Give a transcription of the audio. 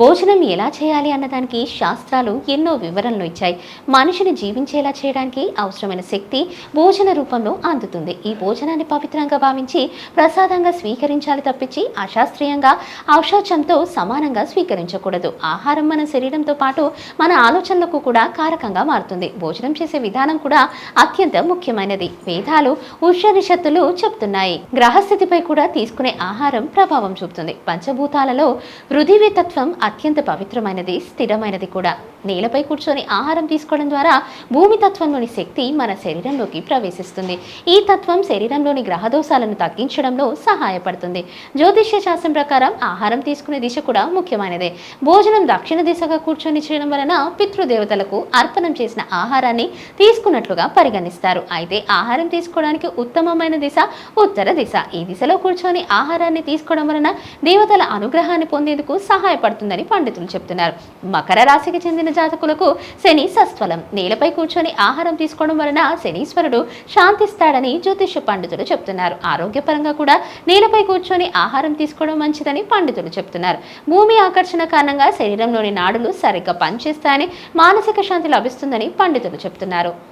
భోజనం ఎలా చేయాలి అన్నదానికి శాస్త్రాలు ఎన్నో వివరణలు ఇచ్చాయి. మనిషిని జీవించేలా చేయడానికి అవసరమైన శక్తి భోజన రూపంలో అందుతుంది. ఈ భోజనాన్ని పవిత్రంగా భావించి ప్రసాదంగా స్వీకరించాలి తప్పించి అశాస్త్రీయంగా ఔషధంతో సమానంగా స్వీకరించకూడదు. ఆహారం మన శరీరంతో పాటు మన ఆలోచనలకు కూడా కారకంగా మారుతుంది. భోజనం చేసే విధానం కూడా అత్యంత ముఖ్యమైనది. వేదాలు ఉషనిషత్తులు చెప్తున్నాయి. గ్రహస్థితిపై కూడా తీసుకునే ఆహారం ప్రభావం చూపుతుంది. పంచభూతాలలో రుధివితత్వం అత్యంత పవిత్రమైనది స్థిరమైనది కూడా. నేలపై కూర్చొని ఆహారం తీసుకోవడం ద్వారా భూమి తత్వంలోని శక్తి మన శరీరంలోకి ప్రవేశిస్తుంది. ఈ తత్వం శరీరంలోని గ్రహదోషాలను తగ్గించడంలో సహాయపడుతుంది. జ్యోతిష్య శాస్త్రం ప్రకారం ఆహారం తీసుకునే దిశ కూడా ముఖ్యమైనదే. భోజనం దక్షిణ దిశగా కూర్చొని చేయడం వలన పితృదేవతలకు అర్పణం చేసిన ఆహారాన్ని తీసుకున్నట్లుగా పరిగణిస్తారు. అయితే ఆహారం తీసుకోవడానికి ఉత్తమమైన దిశ ఉత్తర దిశ. ఈ దిశలో కూర్చొని ఆహారాన్ని తీసుకోవడం వలన దేవతల అనుగ్రహాన్ని పొందేందుకు సహాయపడుతుంది ఉంటుందని పండితులు చెప్తున్నారు. మకర రాశికి చెందిన జాతకులకు శని సస్వలం. నేలపై కూర్చొని ఆహారం తీసుకోవడం వలన శనీశ్వరుడు శాంతిస్తాడని జ్యోతిష పండితులు చెప్తున్నారు. ఆరోగ్యపరంగా కూడా నేలపై కూర్చొని ఆహారం తీసుకోవడం మంచిదని పండితులు చెప్తున్నారు. భూమి ఆకర్షణ కారణంగా శరీరంలోని నాడులు సరిగ్గా పనిచేస్తాయని మానసిక శాంతి లభిస్తుందని పండితులు చెప్తున్నారు.